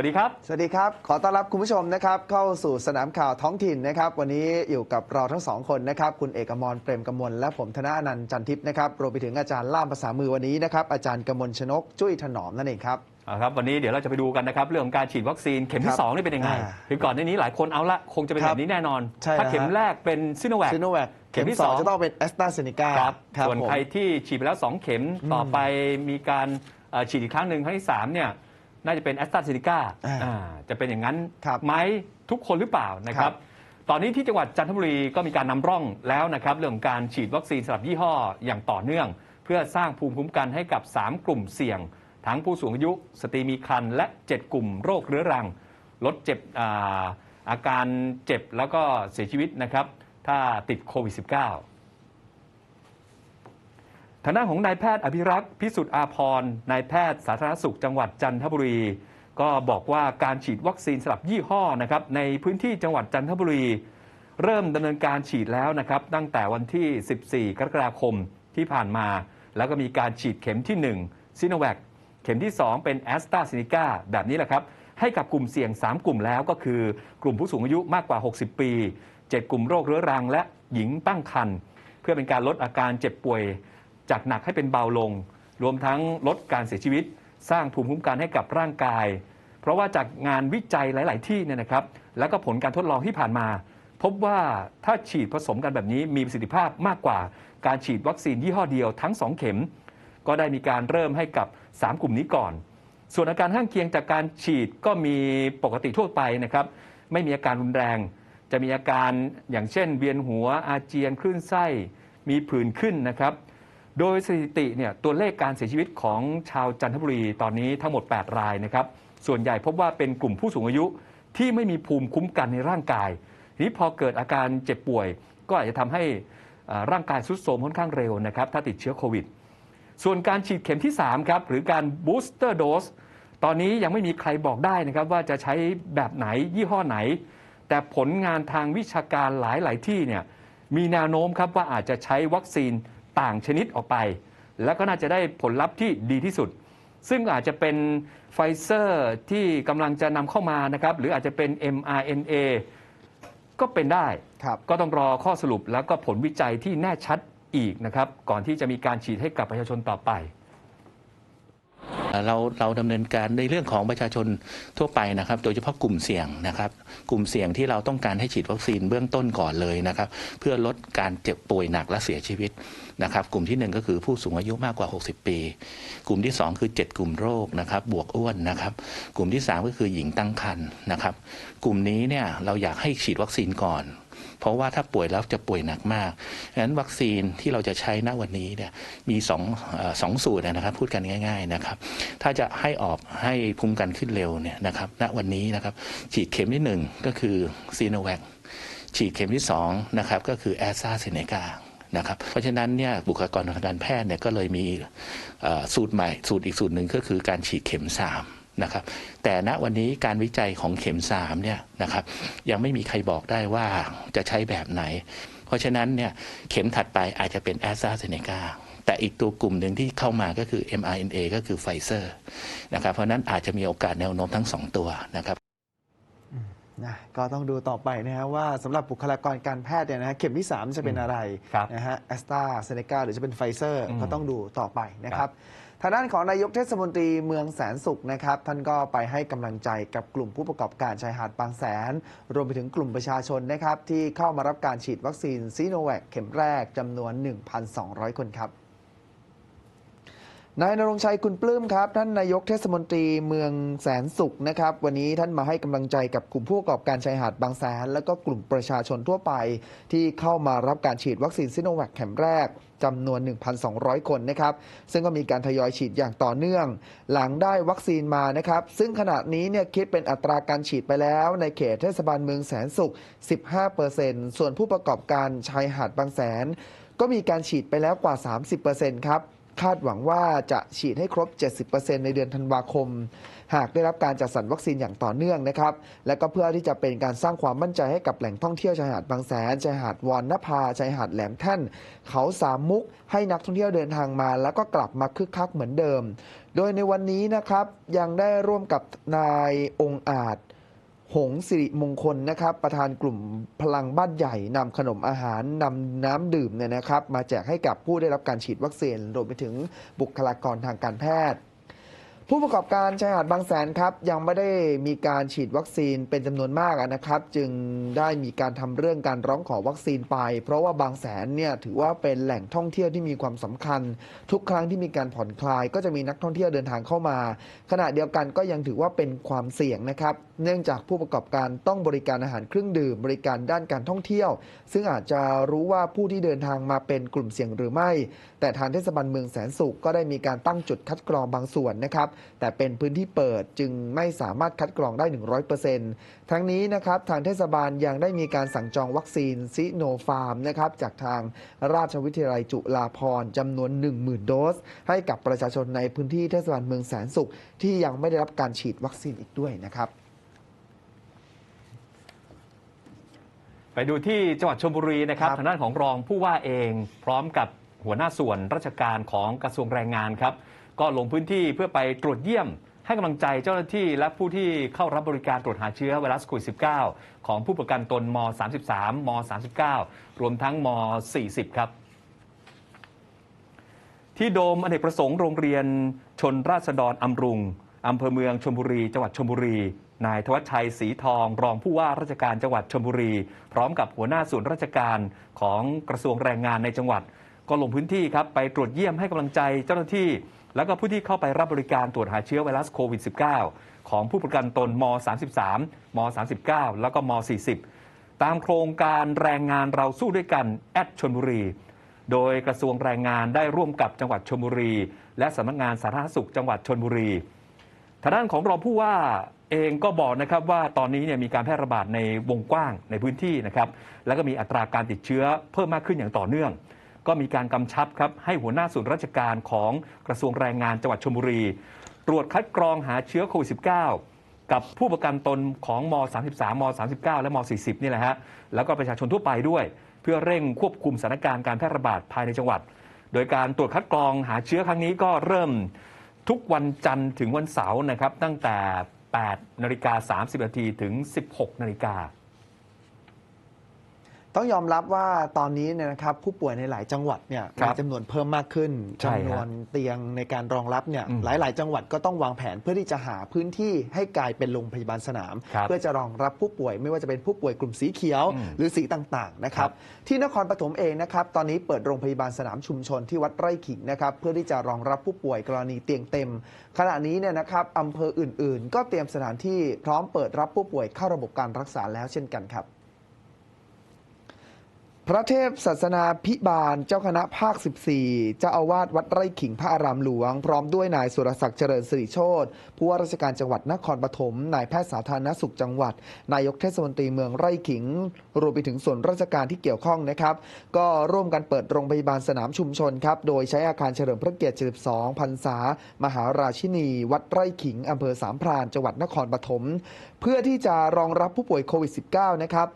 สวัสดีครับ สวัสดีครับ ขอต้อนรับคุณผู้ชมนะครับ เข้าสู่สนามข่าวท้องถิ่นนะครับ วันนี้อยู่กับเราทั้งสองคนนะครับ คุณเอกอมรเปรมกมลและผมธนาอนันต์จันทิพย์นะครับรวมไปถึงอาจารย์ล่ามภาษามือวันนี้นะครับ อาจารย์กมลชนก จุ้ยถนอมนั่นเองครับเอาครับวันนี้เดี๋ยวเราจะไปดูกันนะครับ เรื่องของการฉีดวัคซีนเข็มครัที่บ2นี่เป็นยังไงอ่าคือก่อนหน้านี้หลายคนเอาละคงจะเป็นครัแบบบนี้แน่นอนใช่ถ้าแล้วเข็มฮะแรกเป็นซิโนแวคซิโนแวคเข็เข็มมที่ที่สองสองจะต้องเป็นแอสตราเซเนกาครับส่วนใครที่ฉีดไปแล้ว 2 เข็มต่อไปมีการเอ่อฉีดอีกครั้งหนึ่งครั้งที่3เนี่ย น่าจะเป็นแอสตราเซเนกาอ่าจะเป็นอย่างนั้นครับไหมทุกคนหรือเปล่านะคครัรับ บ ตอนนี้ที่จังหวัดจันทบุรีก็มีการนำร่องแล้วนะครับ เรื่องของการฉีดวัคซีนสำหรับยี่ห้ออย่างต่อเนื่อง เพื่อสร้างภูมิคุ้มกันให้กับ 3 กลุ่มเสี่ยง ทั้งผู้สูงอายุ สตรีมีครรภ์และ 7 กลุ่มโรคเรื้อรัง ลดเจ็บอาอาการเจ็บแล้วก็เสียชีวิตนะครับ ถ้าติดโควิด -19 ทางด้านของนายแพทย์อภิรักษ์พิสุทธิ์อาพรนายแพทย์สาธารณสุขจังหวัดจันทบุรี ก็บอกว่าการฉีดวัคซีนสลับยี่ห้อนะครับในพื้นที่จังหวัดจันทบุรี เริ่มดำเนินการฉีดแล้วนะครับตั้งแต่วันที่ 14 กรกฎาคมที่ผ่านมา แล้วก็มีการฉีดเข็มที่1ซิโนแวคเข็มที่ 2 เป็นแอสตราเซเนกาแบบนี้แหละครับให้กับกลุ่มเสี่ยง 3 กลุ่มแล้วก็คือกลุ่มผู้สูงอายุมากกว่า 60 ปี 7 กลุ่มโรคเรื้อรัง และหญิงตั้งครรภ์เพื่อเป็นการลดอาการเจ็บป่วย จากหนักให้เป็นเบาลง รวมทั้งลดการเสียชีวิต สร้างภูมิคุ้มกันให้กับร่างกาย เพราะว่าจากงานวิจัยหลาย ๆ ที่เนี่ยนะครับ แล้วก็ผลการทดลองที่ผ่านมา พบว่าถ้าฉีดผสมกันแบบนี้มีประสิทธิภาพมากกว่า การฉีดวัคซีนยี่ห้อเดียวทั้ง 2 เข็ม ก็ได้มีการเริ่มให้กับ 3 กลุ่มนี้ก่อน ส่วนอาการข้างเคียงจากการฉีดก็มีปกติทั่วไปนะครับไม่มีอาการรุนแรง จะมีอาการอย่างเช่น เวียนหัวอาเจียนคลื่นไส้มีผื่นขึ้นนะครับ โดยสถิติเนี่ยตัวเลขการเสียชีวิตของชาวจันทบุรีตอนนี้ทั้งหมด 8 รายนะครับ ส่วนใหญ่พบว่าเป็นกลุ่มผู้สูงอายุที่ไม่มีภูมิคุ้มกันในร่างกายทีนี้พอเกิดอาการเจ็บป่วย ก็อาจจะทำให้ร่างกายทรุดโทรมค่อนข้างเร็วนะครับ ถ้าติดเชื้อโควิด ส่วนการฉีดเข็มที่ 3 ครับ หรือการบูสเตอร์โดสตอนนี้ยังไม่มีใครบอกได้นะครับว่าจะใช้แบบไหนยี่ห้อไหน แต่ผลงานทางวิชาการหลาย ๆ ที่เนี่ยมีแนวโน้มครับว่าอาจจะใช้วัคซีน ต่างชนิดออกไป แล้วก็น่าจะได้ผลลัพธ์ที่ดีที่สุด ซึ่งอาจจะเป็นไฟเซอร์ที่กำลังจะนำเข้ามานะครับ หรืออาจจะเป็น mRNA ก็เป็นได้ครับก็ต้องรอข้อสรุปแล้วก็ผลวิจัยที่แน่ชัดอีกนะครับ ก่อนที่จะมีการฉีดให้กับประชาชนต่อไป เราเราดำเนินการในเรื่องของประชาชนทั่วไปนะครับ โดยเฉพาะกลุ่มเสี่ยงนะครับ กลุ่มเสี่ยงที่เราต้องการให้ฉีดวัคซีนเบื้องต้นก่อนเลยนะครับ เพื่อลดการเจ็บป่วยหนักและเสียชีวิตนะครับ กลุ่มที่หนึ่งก็คือผู้สูงอายุมากกว่า 60 ปี กลุ่มที่สองคือ 7 กลุ่มโรคนะครับ บวกอ้วนนะครับ กลุ่มที่สามก็คือหญิงตั้งครรภ์นะครับ กลุ่มนี้เนี่ยเราอยากให้ฉีดวัคซีนก่อน เพราะว่าถ้าป่วยแล้วจะป่วยหนักมากฉะนั้นวัคซีนที่เราจะใช้ณวันนี้เนี่ยมีสองสองสูตรนะครับพูดกันง่าย ๆนะครับ ถ้าจะให้ออกให้ภูมิคุ้มกันขึ้นเร็วเนี่ยนะครับณวันนี้นะครับฉีดเข็มที่หนึ่งก็คือซีโนแวคฉีดเข็มที่สองนะครับก็คือแอสตราเซเนกานะครับเพราะฉะนั้นเนี่ยบุคลากรทางการแพทย์เนี่ยก็เลยมีสูตรใหม่สูตรอีกสูตรหนึ่งก็คือการฉีดเข็มสาม นะครับ แต่ณวันนี้การวิจัยของเข็มสามเนี่ยนะครับยังไม่มีใครบอกได้ว่าจะใช้แบบไหน เพราะฉะนั้นเนี่ยเข็มถัดไปอาจจะเป็นแอสตราเซเนกาแต่อีกตัวกลุ่มหนึ่งที่เข้ามาก็คือ mRNA ก็คือไฟเซอร์นะครับเพราะฉะนั้นอาจจะมีโอกาสแนวโน้มทั้งสองตัวนะครับนะก็ต้องดูต่อไปนะฮะว่าสำหรับบุคลากรการแพทย์เนี่ยนะฮะเข็มที่ 3 จะเป็นอะไรครับนะฮะแอสตราเซเนกาหรือจะเป็นไฟเซอร์อืมก็ต้องดูต่อไปนะครับ ทางด้านของนายกเทศมนตรีเมืองแสนสุขนะครับ ท่านก็ไปให้กำลังใจกับกลุ่มผู้ประกอบการชายหาดบางแสน รวมไปถึงกลุ่มประชาชนนะครับ ที่เข้ามารับการฉีดวัคซีนซีโนแวคเข็มแรกจำนวน 1,200 คนครับนายนรงชัยคุณปลื้มครับ ท่านนายกเทศมนตรีเมืองแสนสุขนะครับ วันนี้ท่านมาให้กำลังใจกับกลุ่มผู้ประกอบการชายหาดบางแสน และก็กลุ่มประชาชนทั่วไป ที่เข้ามารับการฉีดวัคซีนซิโนแวคเข็มแรก จำนวน 1,200 คนนะครับ ซึ่งก็มีการทยอยฉีดอย่างต่อเนื่อง หลังได้วัคซีนมานะครับ ซึ่งขณะนี้เนี่ยคิดเป็นอัตราการฉีดไปแล้ว ในเขตเทศบาลเมืองแสนสุข 15%ส่วนผู้ประกอบการชายหาดบางแสน ก็มีการฉีดไปแล้วกว่า 30%ครับ คาดหวังว่าจะฉีดให้ครบ 70%ในเดือนธันวาคม หากได้รับการจัดสรรวัคซีนอย่างต่อเนื่องนะครับ และก็เพื่อที่จะเป็นการสร้างความมั่นใจให้กับแหล่งท่องเที่ยวชายหาดบางแสนชายหาดวอนนภาชายหาดแหลมแท่น เขาสามมุก ให้นักท่องเที่ยวเดินทางมา แล้วก็กลับมาคึกคักเหมือนเดิม โดยในวันนี้นะครับยังได้ร่วมกับนายองค์อาจ หงสิริมงคลนะครับ ประธานกลุ่มพลังบ้านใหญ่นำขนมอาหารนำน้ำดื่มเนี่ยนะครับ มาแจกให้กับผู้ได้รับการฉีดวัคซีนรวมไปถึงบุคลากรทางการแพทย์ ผู้ประกอบการชายหาดบางแสนครับ ยังไม่ได้มีการฉีดวัคซีนเป็นจำนวนมากนะครับ จึงได้มีการทำเรื่องการร้องขอวัคซีนไป เพราะว่าบางแสนเนี่ยถือว่าเป็นแหล่งท่องเที่ยวที่มีความสำคัญ ทุกครั้งที่มีการผ่อนคลาย ก็จะมีนักท่องเที่ยวเดินทางเข้ามา ขณะเดียวกันก็ยังถือว่าเป็นความเสี่ยงนะครับ เนื่องจากผู้ประกอบการต้องบริการอาหารเครื่องดื่ม บริการด้านการท่องเที่ยว ซึ่งอาจจะรู้ว่าผู้ที่เดินทางมาเป็นกลุ่มเสี่ยงหรือไม่ แต่ทางเทศบาลเมืองแสนสุขก็ได้มีการตั้งจุดคัดกรองบางส่วนนะครับ แต่เป็นพื้นที่เปิดจึงไม่สามารถคัดกรองได้ 100%ทั้งนี้นะครับทางเทศบาลยังได้มีการสั่งจองวัคซีนซิโนฟาร์มนะครับจากทางราชวิทยาลัยจุฬาภรณ์จำนวน 10,000 โดส ให้กับประชาชนในพื้นที่เทศบาลเมืองแสนสุขที่ยังไม่ได้รับการฉีดวัคซีนอีกด้วยนะครับ ไปดูที่จังหวัดชลบุรีนะครับครับทางด้านของรองผู้ว่าเอง พร้อมกับหัวหน้าส่วนราชการของกระทรวงแรงงานครับ ก็ลงพื้นที่เพื่อไปตรวจเยี่ยม ให้กำลังใจเจ้าหน้าที่และผู้ที่เข้ารับบริการตรวจหาเชื้อไวรัสโควิด -19 ของผู้ประกันตนม 33 ม 39 รวมทั้งม 40 ครับ ที่โดมอเนกประสงค์โรงเรียนชนราษฎรอำรุงอำเภอเมืองชลบุรี จังหวัดชลบุรี นายธวัชชัยศรีทอง รองผู้ว่าราชการจังหวัดชลบุรี พร้อมกับหัวหน้าส่วนราชการของกระทรวงแรงงานในจังหวัด ก็ลงพื้นที่ครับไปตรวจเยี่ยมให้กำลังใจเจ้าหน้าที่ แล้วก็ผู้ที่เข้าไปรับบริการตรวจหาเชื้อไวรัสโควิด -19 ของผู้ประกันตนม 33 ม 39 แล้วก็ม 40 ตามโครงการแรงงานเราสู้ด้วยกันแอดชนบุรีโดยกระทรวงแรงงานได้ร่วมกับจังหวัดชลบุรี และสำนักงานสาธารณสุขจังหวัดชลบุรีทางด้านของรองผู้ว่า เองก็บอกนะครับว่าตอนนี้เนี่ยมีการแพร่ระบาดในวงกว้างในพื้นที่นะครับแล้วก็มีอัตราการติดเชื้อเพิ่มมากขึ้นอย่างต่อเนื่อง ก็มีการกำชับครับให้หัวหน้าส่วนราชการของกระทรวงแรงงานจังหวัดชลบุรี ตรวจคัดกรองหาเชื้อโควิด -19 กับผู้ประกันตนของม 33 ม 39 และม 40 นี่แหละฮะแล้วก็ประชาชนทั่วไปด้วย เพื่อเร่งควบคุมสถานการณ์การแพร่ระบาดภายในจังหวัด โดยการตรวจคัดกรองหาเชื้อครั้งนี้ก็เริ่มทุกวันจันทร์ถึงวันเสาร์นะครับตั้งแต่ 8นาฬิกา30นาทีถึง 16นาฬิกา ต้องยอมรับว่าตอนนี้เนี่ยนะครับผู้ป่วยในหลายจังหวัดเนี่ยครับมีจำนวนเพิ่มมากขึ้นใช่ฮะจำนวนเตียงในการรองรับเนี่ยอืมหลาย ๆ จังหวัดก็ต้องวางแผนเพื่อที่จะหาพื้นที่ให้กลายเป็นโรงพยาบาลสนาม ครับเพื่อจะรองรับผู้ป่วย ไม่ว่าจะเป็นผู้ป่วยกลุ่มสีเขียว อืมหรือสีต่าง ๆ นะครับ ที่นครปฐมเองนะครับตอนนี้เปิดโรงพยาบาลสนามชุมชนที่วัดไร่ขิงนะครับเพื่อที่จะรองรับผู้ป่วยกรณีเตียงเต็ม ขณะนี้เนี่ยนะครับอำเภออื่น ๆ ก็เตรียมสถานที่พร้อมเปิดรับผู้ป่วยเข้าระบบการรักษาแล้วเช่นกันครับ พระเทพศาสนาพิบาลเจ้าคณะภาค 14 เจ้าอาวาสวัดไร่ขิงพระอารามหลวง พร้อมด้วยนายสุรศักดิ์เจริญสิริโชตผู้ว่าราชการจังหวัดนครปฐมนายแพทย์สาธารณสุขจังหวัด นายกเทศมนตรีเมืองไร่ขิง รวมไปถึงส่วนราชการที่เกี่ยวข้องนะครับ ก็ร่วมกันเปิดโรงพยาบาลสนามชุมชนครับ โดยใช้อาคารเฉลิมพระเกียรติ 72 พรรษา มหาราชินี วัดไร่ขิงอำเภอสามพรานจังหวัดนครปฐมเพื่อที่จะรองรับผู้ป่วยโควิด -19 นะครับ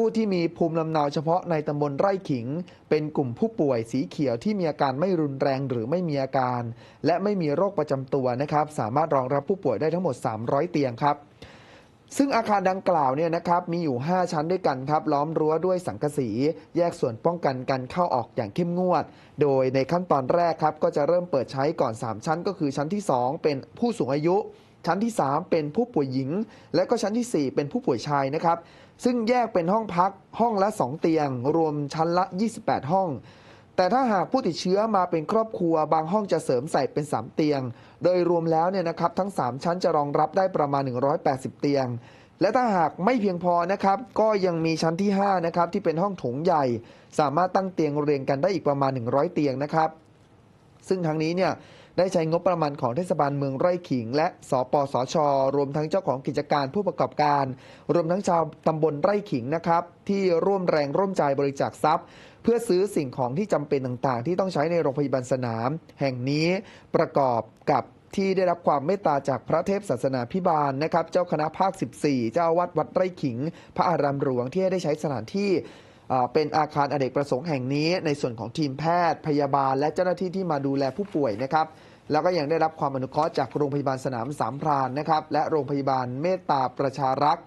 ผู้ที่มีภูมิลำเนาเฉพาะในตำบลไร่ขิง เป็นกลุ่มผู้ป่วยสีเขียวที่มีอาการไม่รุนแรงหรือไม่มีอาการ และไม่มีโรคประจำตัวนะครับ สามารถรองรับผู้ป่วยได้ทั้งหมด 300 เตียงครับซึ่งอาคารดังกล่าวเนี่ยนะครับมีอยู่ 5 ชั้นด้วยกันครับ ล้อมรั้วด้วยสังกะสี แยกส่วนป้องกันการเข้าออกอย่างเข้มงวด โดยในขั้นตอนแรกครับ ก็จะเริ่มเปิดใช้ก่อน 3 ชั้น ก็คือชั้นที่ 2 เป็นผู้สูงอายุ ชั้นที่ 3 เป็นผู้ป่วยหญิง และก็ชั้นที่ 4 เป็นผู้ป่วยชายนะครับ ซึ่งแยกเป็นห้องพักห้องละ 2 เตียง รวมชั้นละ 28 ห้อง แต่ถ้าหากผู้ติดเชื้อมาเป็นครอบครัวบางห้องจะเสริมใส่เป็น 3 เตียง โดยรวมแล้วเนี่ยนะครับทั้ง 3 ชั้นจะรองรับได้ประมาณ 180 เตียง และถ้าหากไม่เพียงพอนะครับก็ยังมีชั้นที่5นะครับที่เป็นห้องโถงใหญ่ สามารถตั้งเตียงเรียงกันได้อีกประมาณ 100 เตียงนะครับซึ่งทั้งนี้เนี่ย ได้ใช้งบประมาณของเทศบาลเมืองไร่ขิง และสปสช รวมทั้งเจ้าของกิจการผู้ประกอบการ รวมทั้งชาวตำบลไร่ขิงนะครับ ที่ร่วมแรงร่วมใจบริจาคทรัพย์ เพื่อซื้อสิ่งของที่จำเป็นต่างๆ ที่ต้องใช้ในโรงพยาบาลสนาม แห่งนี้ประกอบกับที่ได้รับความเมตตาจากพระเทพศาสนาพิบาลนะครับ เจ้าคณะภาค 14 เจ้าวาดวัดไร่ขิง พระอารามหลวงที่ได้ใช้สถานที่ เป็นอาคารอเนกประสงค์แห่งนี้ ในส่วนของทีมแพทย์ พยาบาล และเจ้าหน้าที่ที่มาดูแลผู้ป่วยนะครับแล้วก็ยังได้รับความอนุเคราะห์จากโรงพยาบาลสนามสามพรานนะครับและโรงพยาบาลเมตตาประชารักษ์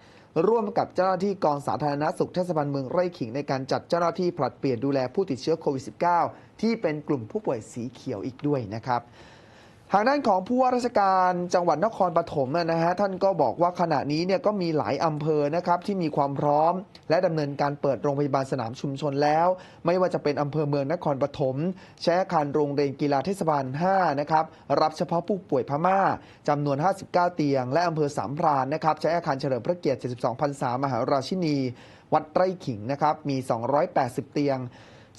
ร่วมกับเจ้าหน้าที่กองสาธารณสุขเทศบาลเมืองไร่ขิงในการจัดเจ้าหน้าที่ผลัดเปลี่ยนดูแลผู้ติดเชื้อโควิด -19 ที่เป็นกลุ่มผู้ป่วยสีเขียวอีกด้วยนะครับ ทางด้านของผู้ว่าราชการจังหวัดนครปฐมนะฮะท่านก็บอกว่าขณะนี้เนี่ยก็มีหลายอำเภอนะครับที่มีความพร้อม และดำเนินการเปิดโรงพยาบาลสนามชุมชนแล้ว ไม่ว่าจะเป็นอำเภอเมืองนครปฐมใช้อาคารโรงเรียนกีฬาเทศบาล5นะครับรับเฉพาะผู้ป่วยพม่าจำนวน 59 เตียง และอำเภอสามพรานนะครับใช้อาคารเฉลิมพระเกียรติ 72พรรษามหาราชินี วัดไร่ขิงนะครับมี 280 เตียง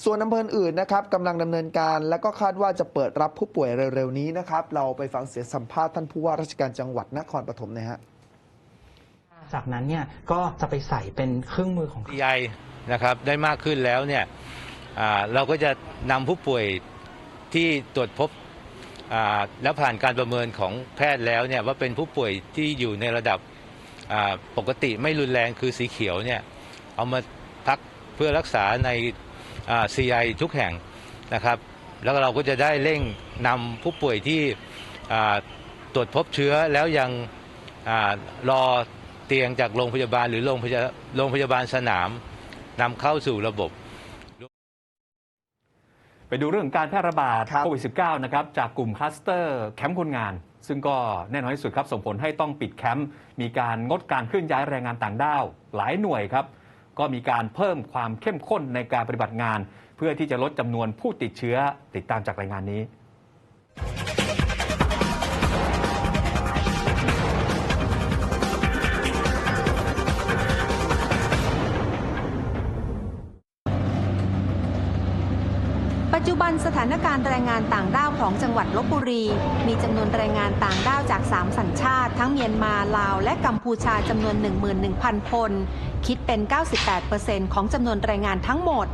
ส่วนอำเภออื่นนะครับกำลังดำเนินการ และก็คาดว่าจะเปิดรับผู้ป่วยเร็วๆนี้นะครับ เราไปฟังเสียงสัมภาษณ์ท่านผู้ว่าราชการจังหวัดนครปฐมนะฮะ จากนั้นเนี่ยก็จะไปใส่เป็นเครื่องมือของใหญ่นะครับได้มากขึ้นแล้วเนี่ยอ่าเราก็จะนำผู้ป่วยที่ตรวจพบอ่าแล้วผ่านการประเมินของแพทย์แล้วเนี่ยว่าเป็นผู้ป่วยที่อยู่ในระดับอ่าปกติไม่รุนแรงคือสีเขียวเนี่ยเอามาพักเพื่อรักษาในอ่า CI ทุกแห่งนะครับ แล้วเราก็จะได้เร่งนำผู้ป่วยที่อ่าตรวจพบเชื้อแล้วยังอารอเตียงจากโรงพยาบาลหรือโรงพยาโรงพยาบาลสนามนำเข้าสู่ระบบ ไปดูเรื่องการแพร่ระบาดครับโควิด -19 นะครับจากกลุ่มคลัสเตอร์แคมป์คนงาน ซึ่งก็แน่นอนที่สุดครับส่งผลให้ต้องปิดแคมป์มีการงดการเคลื่อนย้ายแรงงานต่างด้าว หลายหน่วยครับ ก็มีการเพิ่มความเข้มข้นในการปฏิบัติงาน เพื่อที่จะลดจำนวนผู้ติดเชื้อติดตามจากรายงานนี้ บันสถานการณ์แรงงานต่างด้าวของจังหวัดลบบุรี มีจำนวนแรงงานต่างด้าวจาก 3 สัญชาติ ทั้งเมียนมาลาว และกัมพูชาจำนวน 11,000 คน คิดเป็น 98%ของจำนวนแรงงานทั้งหมด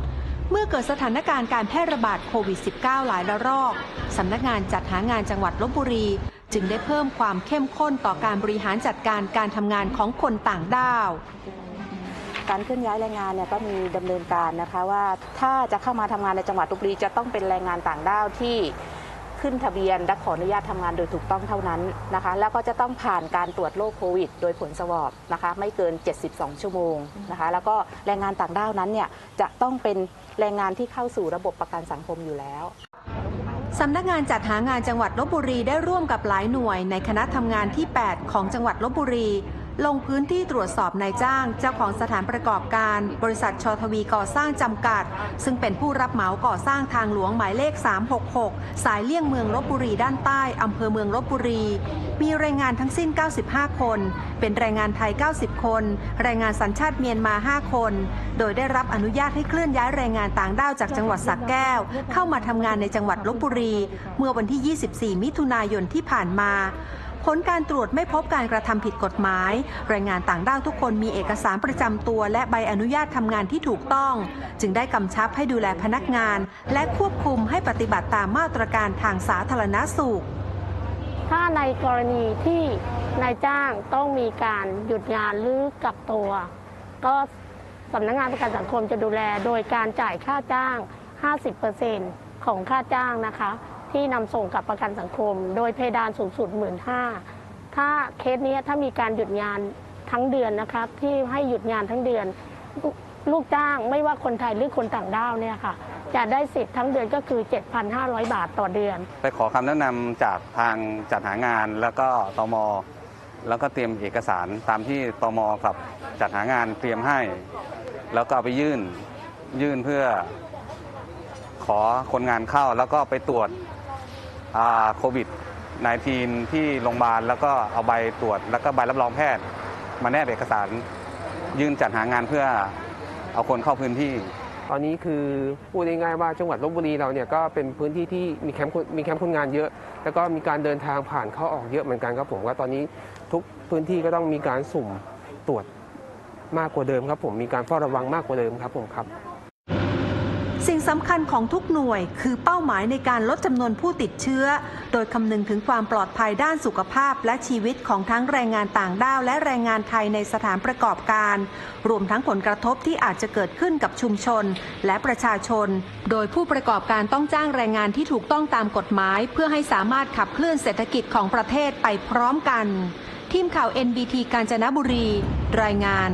เมื่อเกิดสถานการณ์การแพร่ระบาดโควิด -19 หลายระลอกสำนักงานจัดหางานจังหวัดลบบุรี จึงได้เพิ่มความเข้มข้นต่อการบริหารจัดการการทำงานของคนต่างด้าว การเคลื่อนย้ายแรงงานเนี่ยก็มีดำเนินการนะคะว่าถ้าจะเข้ามาทำงานในจังหวัดลบบุรีจะต้องเป็นแรงงานต่างด้าวที่ขึ้นทะเบียนและขออนุญาตทำงานโดยถูกต้องเท่านั้นนะคะ แล้วก็จะต้องผ่านการตรวจโรคโควิด โดยผลสวอปนะคะ ไม่เกิน 72 ชั่วโมงนะคะ แล้วก็แรงงานต่างด้าวนั้นเนี่ยจะต้องเป็นแรงงานที่เข้าสู่ระบบประกันสังคมอยู่แล้วสำนักงานจัดหางานจังหวัดลบบุรีได้ร่วมกับหลายหน่วยในคณะทำงานที่ 8 ของจังหวัดลบบุรี ลงพื้นที่ตรวจสอบนายจ้าง เจ้าของสถานประกอบการ บริษัทชทวีก่อสร้างจำกัด ซึ่งเป็นผู้รับเหมาก่อสร้างทางหลวงหมายเลข 366 สายเลี่ยงเมืองลบบุรีด้านใต้อำเภอเมืองลบบุรี มีแรงงานทั้งสิ้น 95 คน เป็นแรงงานไทย 90 คน แรงงานสัญชาติเมียนมา 5 คน โดยได้รับอนุญาตให้เคลื่อนย้ายแรงงานต่างด้าวจากจังหวัดสระแก้ว เข้ามาทำงานในจังหวัดลบบุรี เมื่อวันที่ 24 มิถุนายนที่ผ่านมา ผลการตรวจไม่พบการกระทำผิดกฎหมาย แรงงานต่างด้าวทุกคนมีเอกสารประจำตัวและใบอนุญาตทำงานที่ถูกต้อง จึงได้กำชับให้ดูแลพนักงาน และควบคุมให้ปฏิบัติตามมาตรการทางสาธารณสุข ถ้าในกรณีที่นายจ้างต้องมีการหยุดงานหรือกักตัว ก็สำนักงานประกันสังคมจะดูแลโดยการจ่ายค่าจ้าง 50%ของค่าจ้างนะคะ ที่นำส่งกับประกันสังคม โดยเพดานสูงสุด 1 5ื่นถ้าเคสนี้ถ้ามีการหยุดงานทั้งเดือนนะคะที่ให้หยุดงานทั้งเดือน ลูกจ้างไม่ว่าคนไทยหรือคนต่างด้าวเนี่ยค่ะจะได้สิทธิ์ทั้งเดือนก็คือ 7,500 บาทต่อเดือน ไปขอคำแนะนำจากทางจัดหางานแล้วก็ตมแล้วก็เตรียมเอกสารตามที่ตมกับจัดหางานเตรียมให้ แล้วก็เอาไปยื่นยื่นเพื่อขอคนงานเข้าแล้วก็ไปตรวจ โควิด -19 ที่โรงพยาบาลแล้วก็เอาใบตรวจ แล้วก็ใบรับรองแพทย์ มาแนบเอกสาร ยื่นจัดหางานเพื่อเอาคนเข้าพื้นที่ ตอนนี้คือพูดง่ายๆว่าจังหวัดลบบุรีเราเนี่ยก็เป็นพื้นที่ที่มีแคมป์มีแคมป์คนงานเยอะ แล้วก็มีการเดินทางผ่านเข้าออกเยอะเหมือนกันครับผมว่าตอนนี้ทุกพื้นที่ก็ต้องมีการสุ่มตรวจมากกว่าเดิมครับผมมีการเฝ้าระวังมากกว่าเดิมครับผมครับ สิ่งสำคัญของทุกหน่วยคือเป้าหมายในการลดจำนวนผู้ติดเชื้อ โดยคำนึงถึงความปลอดภัยด้านสุขภาพและชีวิตของทั้งแรงงานต่างด้าวและแรงงานไทยในสถานประกอบการ รวมทั้งผลกระทบที่อาจจะเกิดขึ้นกับชุมชนและประชาชน โดยผู้ประกอบการต้องจ้างแรงงานที่ถูกต้องตามกฎหมาย เพื่อให้สามารถขับเคลื่อนเศรษฐกิจของประเทศไปพร้อมกัน ทีมข่าว NBT กาญจนบุรี รายงาน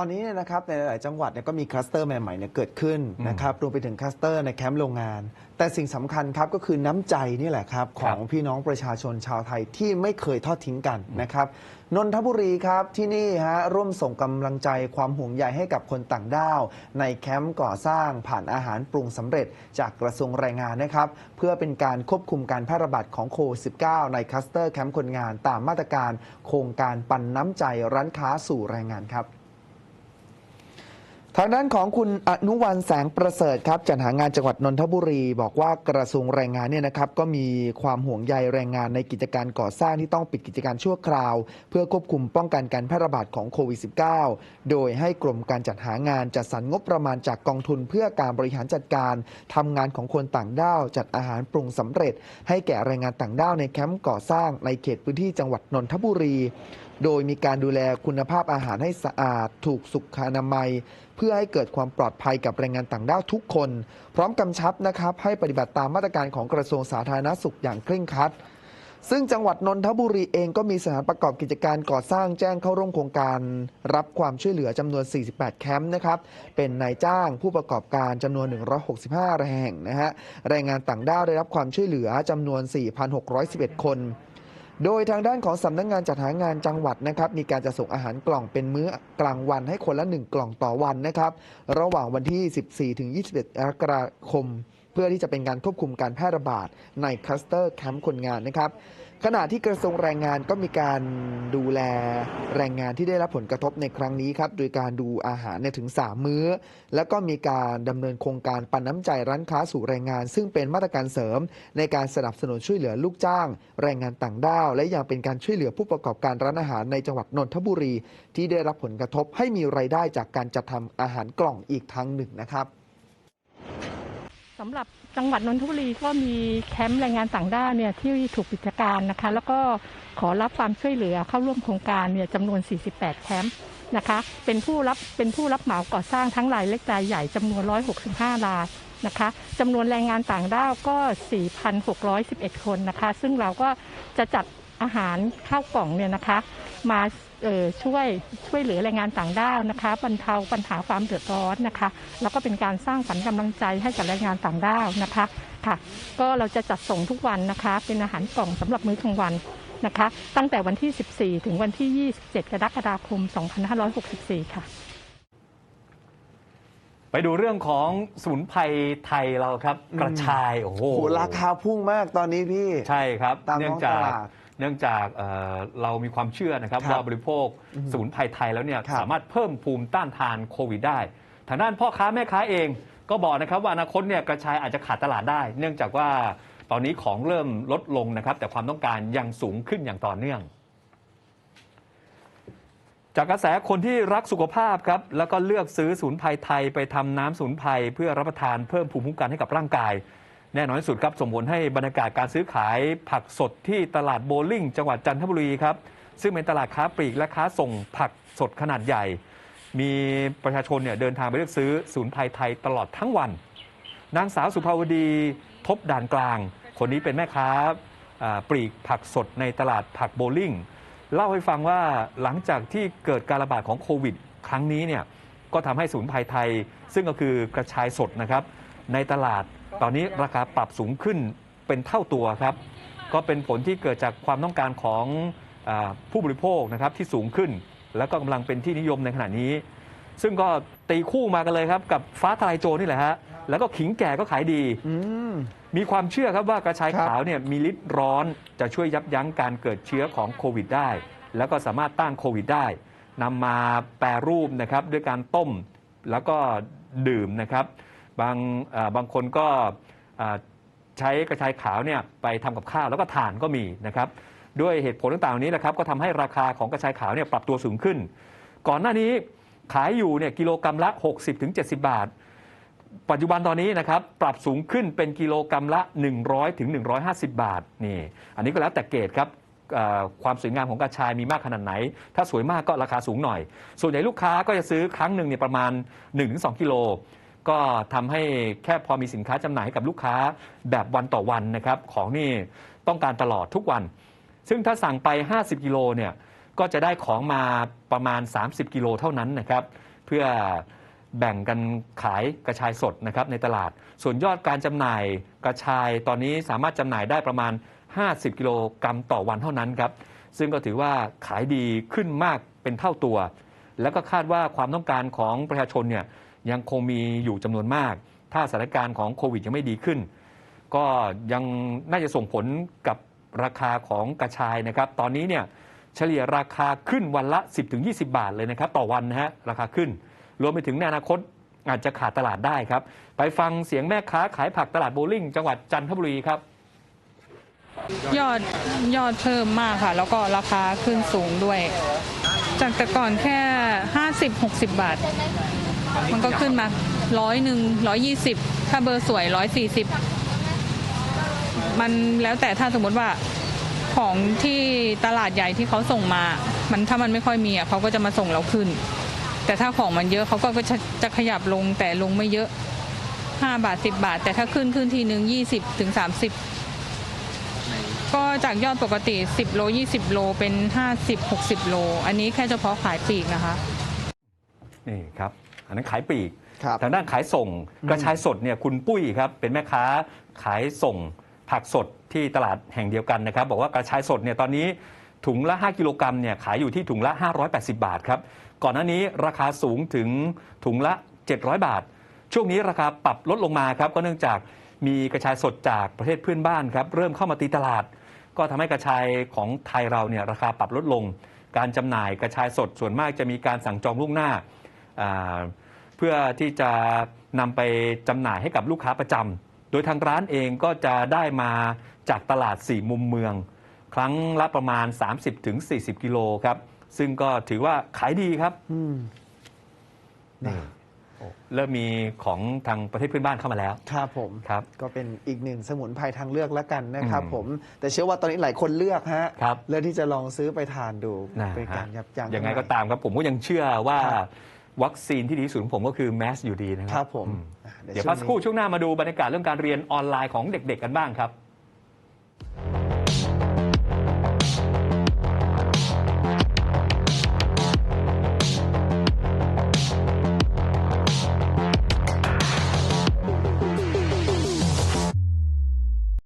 ตอนนี้เนี่ยนะครับในหลายๆจังหวัดเนี่ยก็มีคลัสเตอร์ใหม่ๆเนี่ยเกิดขึ้นนะครับรวมไปถึงคลัสเตอร์ในแคมป์โรงงาน แต่สิ่งสำคัญครับก็คือน้ำใจนี่แหละครับ ของพี่น้องประชาชนชาวไทยที่ไม่เคยทอดทิ้งกันนะครับนนทบุรีครับที่นี่ฮะร่วมส่งกำลังใจความห่วงใยให้กับคนต่างด้าว ในแคมป์ก่อสร้างผ่านอาหารปรุงสำเร็จจากกระทรวงแรงงานนะครับเพื่อเป็นการควบคุมการแพร่ระบาดของโควิด -19 ในคลัสเตอร์แคมป์คนงานตามมาตรการโครงการปันน้ำใจร้านค้าสู่แรงงานครับ ทางด้านของคุณอนุวันแสงประเสริฐครับจัดหางานจังหวัดนนทบุรี บอกว่ากระทรวงแรงงานเนี่ยนะครับก็มีความห่วงใยแรงงานในกิจการก่อสร้างที่ต้องปิดกิจการชั่วคราว เพื่อควบคุมป้องกันการแพร่ระบาดของโควิด -19 โดยให้กรมการจัดหางานจัดสรรงบประมาณจากกองทุนเพื่อการบริหารจัดการทำงานของคนต่างด้าว จัดอาหารปรุงสำเร็จ ให้แก่แรงงานต่างด้าวในแคมป์ก่อสร้างในเขตพื้นที่จังหวัดนนทบุรี โดยมีการดูแลคุณภาพอาหารให้สะอาด ถูกสุขอนามัย เพื่อให้เกิดความปลอดภัยกับแรงงานต่างด้าวทุกคน พร้อมกำชับนะครับให้ปฏิบัติตามมาตรการของกระทรวงสาธารณสุขอย่างเคร่งครัดซึ่งจังหวัดนนทบุรีเองก็มีสถานประกอบกิจการก่อสร้างแจ้งเข้าร่วมโครงการ รับความช่วยเหลือจำนวน 48 แคมป์นะครับ เป็นนายจ้างผู้ประกอบการจำนวน 165 แห่งนะฮะแรงงานต่างด้าวได้รับความช่วยเหลือจำนวน 4,611 คน โดยทางด้านของสำนักงานจัดหางานจังหวัดนะครับมีการจะส่งอาหารกล่องเป็นมื้อกลางวันให้คนละ 1 กล่องต่อวันนะครับระหว่างวันที่ 14 ถึง 21กรกฎาคม เพื่อที่จะเป็นการควบคุมการแพร่ระบาดในคลัสเตอร์แคมป์คนงานนะครับ ขณะที่กระทรวงแรงงานก็มีการดูแลแรงงานที่ได้รับผลกระทบในครั้งนี้ครับโดยการดูอาหารเนี่ยถึง 3 มื้อ แล้วก็มีการดำเนินโครงการปันน้ำใจร้านค้าสู่แรงงาน ซึ่งเป็นมาตรการเสริม ในการสนับสนุนช่วยเหลือลูกจ้าง แรงงานต่างด้าว และยังเป็นการช่วยเหลือผู้ประกอบการร้านอาหารในจังหวัดนนทบุรี ที่ได้รับผลกระทบให้มีรายได้จากการจัดทำอาหารกล่องอีกทางหนึ่งนะครับสำหรับ จังหวัดนนทบุรีก็มีแคมป์แรงงานต่างด้าวเนี่ยที่ถูกปิดการนะคะ แล้วก็ขอรับความช่วยเหลือเข้าร่วมโครงการเนี่ยจำนวน 48 แคมป์นะคะ เป็นผู้รับเป็นผู้รับเหมาก่อสร้างทั้งรายเล็กรายใหญ่จำนวน 165 รายนะคะจำนวนแรงงานต่างด้าวก็ 4,611 คนนะคะ ซึ่งเราก็จะจัดอาหารข้าวกล่องเนี่ยนะคะ มา ช่วยช่วยเหลือแรงงานต่างด้าวนะคะบรรเทาปัญหาความเดือดร้อนนะคะ แล้วก็เป็นการสร้างขวัญกำลังใจให้กับแรงงานต่างด้าวนะคะค่ะ ก็เราจะจัดส่งทุกวันนะคะ เป็นอาหารกล่องสำหรับมื้อกลางวันนะคะ ตั้งแต่วันที่ 14 ถึงวันที่ 27 กรกฎาคม 2564 ค่ะ ไปดูเรื่องของสมุนไพรไทยเราครับ กระชายโอ้โหโอ้โหราคาพุ่งมากตอนนี้พี่ ใช่ครับตามเนื่ท้อองงจาตกลาด เนื่องจากเอ่อเรามีความเชื่อนะครับครับว่าบริโภคอืมสมุนไพรไทยแล้วเนี่ยครับสามารถเพิ่มภูมิต้านทานโควิดได้ทางด้านพ่อค้าแม่ค้าเองก็บอกนะครับว่าอนาคตเนี่ยกระชายอาจจะขาดตลาดได้ เนื่องจากว่าตอนนี้ของเริ่มลดลงนะครับ แต่ความต้องการยังสูงขึ้นอย่างต่อเนื่อง จากกระแสคนที่รักสุขภาพครับ แล้วก็เลือกซื้อสมุนไพรไทยไปทำน้ำสมุนไพรเพื่อรับประทานเพิ่มภูมิคุ้มกันให้กับร่างกาย แน่นอนที่สุดครับส่งผลให้บรรยากาศการซื้อขายผักสดที่ตลาดโบลิ่ง จังหวัดจันทบุรีครับ ซึ่งเป็นตลาดค้าปลีกและค้าส่งผักสดขนาดใหญ่ มีประชาชนเนี่ยเดินทางไปเลือกซื้อสมุนไพรไทยตลอดทั้งวัน นางสาวสุภาวดีทบด่านกลาง คนนี้เป็นแม่ค้าปลีกผักสดในตลาดผักโบลิ่งเล่าให้ฟังว่าหลังจากที่เกิดการระบาดของโควิด ครั้งนี้เนี่ยก็ทำให้สมุนไพรไทย ซึ่งก็คือกระชายสดนะครับในตลาด ตอนนี้ราคาปรับสูงขึ้นเป็นเท่าตัวครับ ก็เป็นผลที่เกิดจากความต้องการของอาผู้บริโภคนะครับที่สูงขึ้น แล้วก็กำลังเป็นที่นิยมในขณะนี้ ซึ่งก็ตีคู่มากันเลยครับ กับฟ้าทลายโจรนี่แหละฮะแล้วก็ขิงแก่ก็ขายดีอืมมีความเชื่อครับว่ากระชายครับขาวเนี่ยมีฤทธิ์ร้อนจะช่วยยับยั้งการเกิดเชื้อของโควิดได้ แล้วก็สามารถต้านโควิดได้นำมาแปรรูปนะครับด้วยการต้มแล้วก็ดื่มนะครับ บางบางคนก็ใช้กระชายขาวเนี่ยไปทำกับข้าวแล้วก็ถ่านก็มีนะครับด้วยเหตุผลต่างๆนี้นะครับก็ทำให้ราคาของกระชายขาวเนี่ยปรับตัวสูงขึ้น ก่อนหน้านี้ขายอยู่เนี่ยกิโลกรรัมละ 60-70 บาท ปัจจุบันตอนนี้นะครับปรับสูงขึ้นเป็นกิโลกรรัมละ 100ถึง150 บาทนี่อันนี้ก็แล้วแต่เกรดครับความสวยงามของกระชายมีมากขนาดไหน ถ้าสวยมากก็ราคาสูงหน่อย ส่วนใหญ่ลูกค้าก็จะซื้อครั้งหนึ่งเนี่ยประมาณ 1-2 กิโล ก็ทำให้แค่พอมีสินค้าจำหน่ายให้กับลูกค้าแบบวันต่อวันนะครับของนี่ต้องการตลอดทุกวัน ซึ่งถ้าสั่งไป 50 กิโลเนี่ยก็จะได้ของมาประมาณ 30 กิโลเท่านั้นนะครับ เพื่อแบ่งกันขายกระชายสดนะครับในตลาด ส่วนยอดการจำหน่ายกระชายตอนนี้สามารถจำหน่ายได้ประมาณ 50 กิโลกรัมต่อวันเท่านั้นครับ ซึ่งก็ถือว่าขายดีขึ้นมากเป็นเท่าตัว แล้วก็คาดว่าความต้องการของประชาชนเนี่ย ยังคงมีอยู่จำนวนมาก ถ้าสถานการณ์ของโควิดยังไม่ดีขึ้น ก็ยังน่าจะส่งผลกับราคาของกระชายนะครับ ตอนนี้เนี่ยเฉลี่ยราคาขึ้นวันละ 10-20 บาทเลยนะครับต่อวันนะฮะราคาขึ้น รวมไปถึงในอนาคตอาจจะขาดตลาดได้ครับ ไปฟังเสียงแม่ค้าขายผักตลาดโบลิ่งจังหวัดจันทบุรีครับ ยอดยอดเพิ่มมากค่ะ แล้วก็ราคาขึ้นสูงด้วย จากแต่ก่อนแค่ 50 60 บาท มันก็ขึ้นมาร้อยหนึ่งร้อยยี่สิบถ้าเบอร์สวยร้อยสี่สิบมันแล้วแต่ถ้าสมมติว่าของที่ตลาดใหญ่ที่เขาส่งมา มันถ้ามันไม่ค่อยมีอะเขาก็จะมาส่งเราขึ้น แต่ถ้าของมันเยอะเขาก็จะจะขยับลงแต่ลงไม่เยอะ5บาท10บาท แต่ถ้าขึ้นขึ้นทีหนึ่ง20ถึง30ก็จากยอดปกติ 10 โล 20 โล เป็น 50 60 โล อันนี้แค่เฉพาะขายปลีกนะคะ นี่ครับ อันนั้นขายปลีก ครับ ทางด้านขายส่งกระชายสดเนี่ยคุณปุ้ยครับเป็นแม่ค้าขายส่งผักสดที่ตลาดแห่งเดียวกันนะครับ บอกว่ากระชายสดเนี่ยตอนนี้ถุงละ 5 กิโลกรัมเนี่ยขายอยู่ที่ถุงละ 580 บาทครับก่อนหน้านี้ราคาสูงถึงถุงละ 700 บาท ช่วงนี้ราคาปรับลดลงมาครับก็เนื่องจากมีกระชายสดจากประเทศเพื่อนบ้านครับเริ่มเข้ามาตีตลาด ก็ทำให้กระชายของไทยเราเนี่ยราคาปรับลดลง การจำหน่ายกระชายสดส่วนมากจะมีการสั่งจองล่วงหน้าอ่า เพื่อที่จะนำไปจำหน่ายให้กับลูกค้าประจำโดยทางร้านเองก็จะได้มาจากตลาด4มุมเมือง ครั้งละประมาณ 30-40 กิโลครับ ซึ่งก็ถือว่าขายดีครับ อืมนี่โอ้เริ่มมีของทางประเทศเพื่อนบ้านเข้ามาแล้ว ครับผม ครับ ก็เป็นอีกหนึ่งสมุนไพรทางเลือกแล้วกันนะครับ อืมผม แต่เชื่อว่าตอนนี้หลายคนเลือกฮะครับ เลือกที่จะลองซื้อไปทานดูนะเป็นการฮะยับยั้ง ยังไงข้ก็ในตามครับผมก็ยังเชื่อว่าครับ วัคซีนที่ดีที่สุดของผมก็คือแมสอยู่ดีนะคครัรับบผมอือะเดี๋ยวช่วพังกนี้สักครู่ช่วงหน้ามาดูบรรยากาศเรื่องการเรียนออนไลน์ของเด็ก ๆ กันบ้างครับ